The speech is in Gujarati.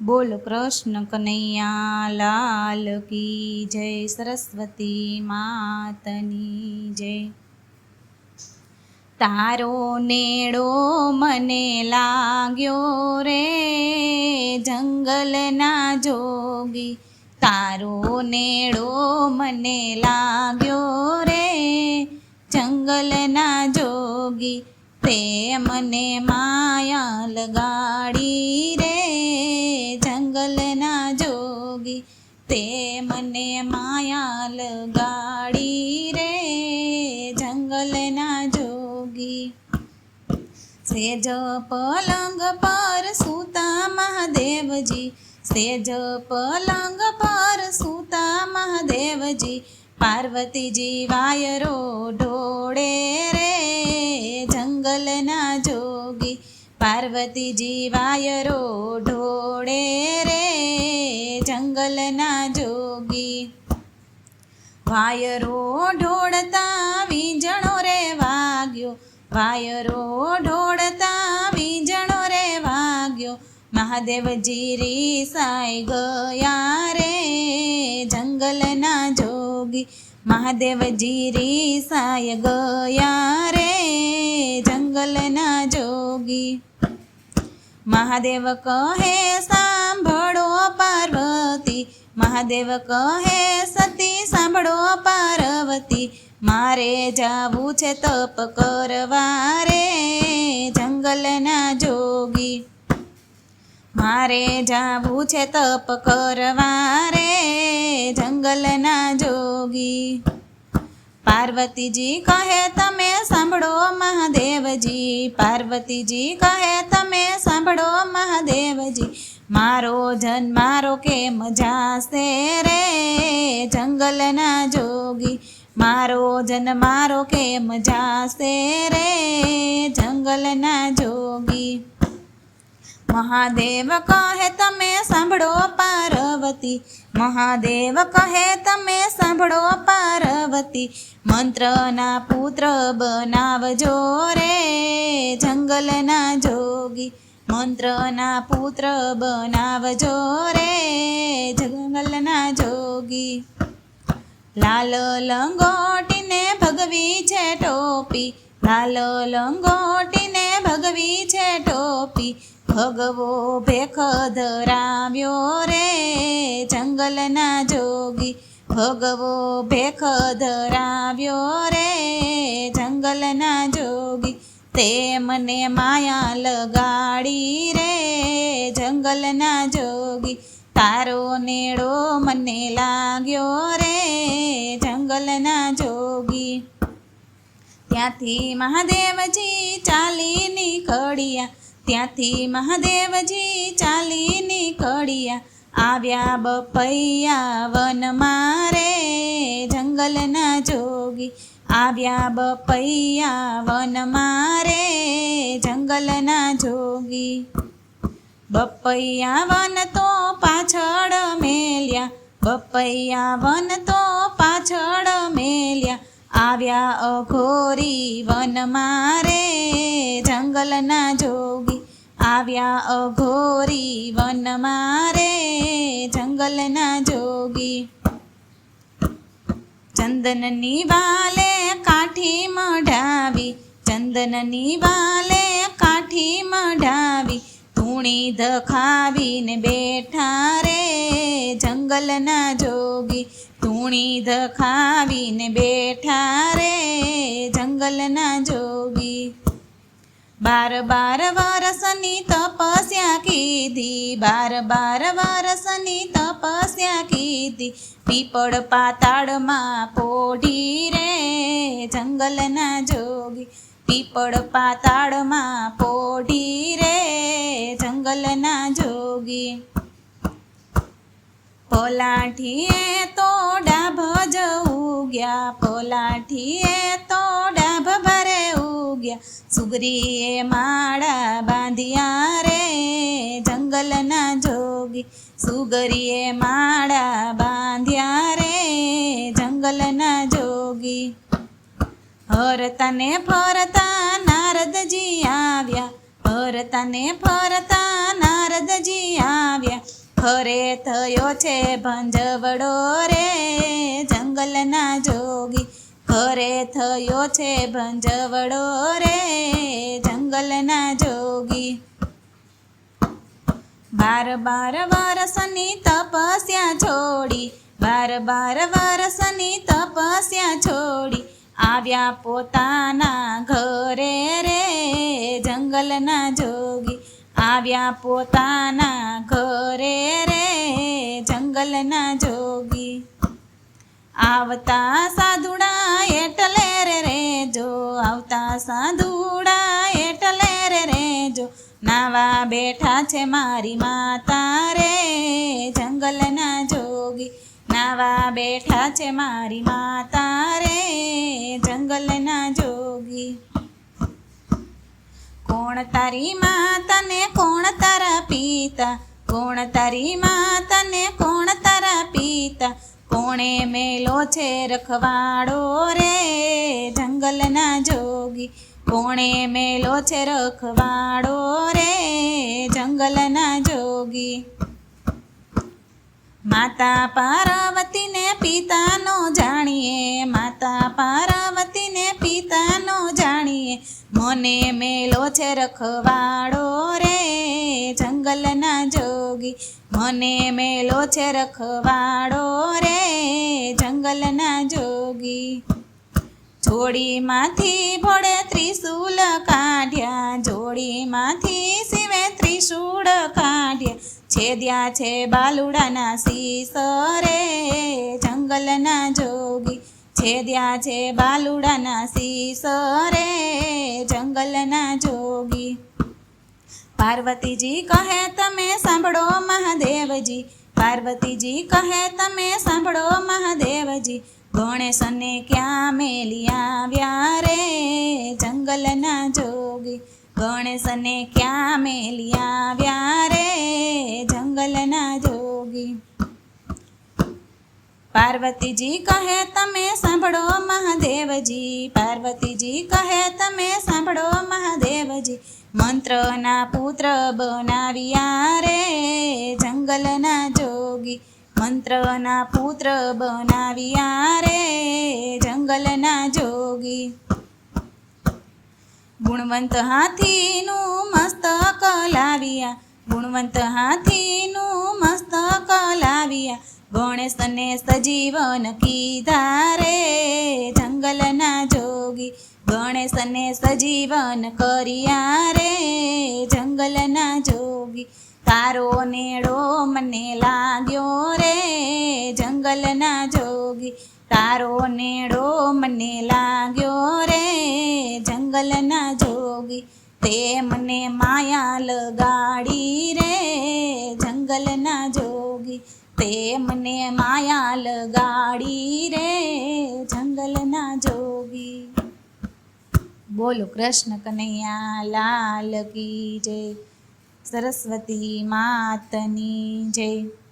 બોલ કૃષ્ણ કનૈયા લાલ કી જય સરસ્વતી માતની જય. તારો નેડો મને લાગ્યો રે જંગલના જોગી. તારો નેડો મને લાગ્યો રે જંગલના જોગી. તે મને માયા લગાડી જોગી તે મને માયા લગાડી રે, જંગલના જોગી. સેજ પલંગ પર સૂતા મહાદેવજી, સેજ પલંગ પર સૂતા મહાદેવજી, પાર્વતીજી વાયરો ઢોળે રે, જંગલના જોગી. પાર્વતીજી વાયરો ઢોળે રે વાયરો ઢોળતા વીજણો રે વાગ્યો. વાયરો ઢોળતા વીજણો રે વાગ્યો. મહાદેવજી રીસાઈ ગયા રે જંગલના જોગી. મહાદેવજી રીસાય ગયા રે જંગલના જોગી. મહાદેવ કહે, સાંભળો પાર્વતી. મહાદેવ કહે, સતી, સાંભળો પાર્વતી, મારે જાવું છે તપ કરવા રે જંગલના જોગી. મારે જાવું છે તપ કરવા રે જંગલના જોગી. પાર્વતીજી કહે, તમે સાંભળો મહાદેવજી. પાર્વતીજી કહે, તમે સાંભળો મહાદેવજી. મારો જન મારો કેમ જાશે રે? જંગલના જોગી, મારો જન મારો કેમ જાશે રે? જંગલના જોગી. મહાદેવ કહે, તમે સાંભળો પાર્વતી. મહાદેવ કહે, તમે સાંભળો પાર્વતી. મંત્રના પુત્ર બનાવજો રે, જંગલના જોગી. મંત્રના પુત્ર બનાવજો રે જંગલના જોગી. લાલ લંગોટીને ભગવી છે ટોપી, લાલ લંગોટીને ભગવી છે ટોપી. ભગવો ભેખ ધરાવ્યો રે, જંગલના જોગી. ભગવો ભેખ ધરાવ્યો રે, જંગલના જોગી. તે મને માયા લગાડી રે, જંગલના જોગી. તારો નેડો મને લાગ્યો રે, જંગલના જોગી. ત્યાંથી મહાદેવજી ચાલી નીકળ્યા ત્યાંથી મહાદેવજી ચાલી નીકળ્યા આવ્યા બપૈયા વનમાં રે, જંગલના જોગી. આવ્યા બપૈયા વનમાં રે જંગલના જોગી. બપૈયા વન તો પાછળ મેલ્યા, બપૈયા વન તો પાછળ મેલ્યા. આવ્યા અઘોરી વનમાં રે જંગલના જોગી. આવ્યા અઘોરી વનમાં રે જંગલના જોગી. ચંદનની વાલે કાઠી મઢાવી ચંદનની વાલે કાઠી મઢાવી ધૂણી ધખાવીને બેઠા રે જંગલના જોગી ધૂણી ધખાવીને બેઠા રે જંગલના જોગી બાર બાર વરસની તપસ્યા કીધી બાર બાર વરસની તપસ્યા કીધી પીપળ પાતાળમાં પોઢી રે, જંગલના જોગી. પીપળ પાતાળમાં પોઢી રે, જંગલના જોગી. પોલાઠીએ તો ડાભ ઉગ્યા, પોલાઠીએ તો ડાભ ભરે ઉગ્યા. સુગરીએ માળા બાંધ્યા રે જોગી સુગરીએ માળા બાંધ્યા રે, જંગલના જોગી. હરતાને ફરતા નારદજી આવ્યા. હરતા ને ફરતા નારદજી આવ્યા. ઘરે થયો છે ભંજવડો રે, જંગલના જોગી. ઘરે થયો છે ભંજવડો રે, જંગલના જોગી. બાર બાર વરસની તપસ્યા છોડી. બાર બાર વરસની તપસ્યા છોડી. આવ્યા પોતાના ઘરે રે જંગલના જોગી. આવ્યા પોતાના ઘરે રે જંગલના જોગી. આવતા સાધુડા એટલે રે જો આવતા સાધુડા બેઠા છે મારી માતા રે. જંગલના જોગી નાવા બેઠા છે મારી માતા રે. જંગલના જોગી. કોણ તારી માતાને કોણ તારા પિતા? કોણ તારી માતાને કોણ તારા પિતા? કોણે મેલો છે રખવાડો રે? જંગલના જોગી, કોણે મેલો છે રખવાડો રે? જંગલના જોગી. માતા પાર્વતીને પિતાનો જાણીએ, માતા પાર્વતીને પિતાનો જાણીએ મને મેલો છે રખવાડો રે, જંગલના જોગી. મને મેલો છે રખવાડો રે, જંગલના જોગી. જોડીમાંથી ભોળે ત્રિશૂળ કાઢ્યા, જોડીમાંથી શિવે ત્રિશૂળ કાઢ્યા. છેદ્યા છે બાલુડાના શીસ રે જંગલના જોગી. છેદ્યા છે બાલુડાના શીસ રે જંગલના જોગી. પાર્વતીજી કહે, તમે સાંભળો મહાદેવજી. પાર્વતીજી કહે, તમે સાંભળો મહાદેવજી. ગણેશને ક્યાં મેલી આવ્યા રે જંગલના જોગી? ગણેશને ક્યાં મેલી આવ્યા રે જંગલના જોગી? પાર્વતીજી કહે, તમે સાંભળો મહાદેવજી. પાર્વતીજી કહે, તમે સાંભળો મહાદેવજી. મંત્રના પુત્ર બનાવ્યા રે, જંગલના જોગી. મંત્રના પુત્ર બનાવ્યા રે, જંગલના જોગી. ગુણવંત હાથીનું મસ્તક લાવ્યા. ગુણવંત હાથીનું લાવ્યા ગણેશને સજીવન કીધા રે જંગલના જોગી. ગણેશને સજીવન કર્યા રે જંગલના જોગી. તારો નેડો મને લાગ્યો રે, જંગલના જોગી. તારો નેડો મને લાગ્યો રે, જંગલના જોગી. તે મને માયા લગાડી રે, જંગલના જોગી. તે મને માયા લગાડી રે, જંગલના જોગી. બોલો કૃષ્ણ કનૈયા, લાલ કી જય. સરસ્વતી માતની જય.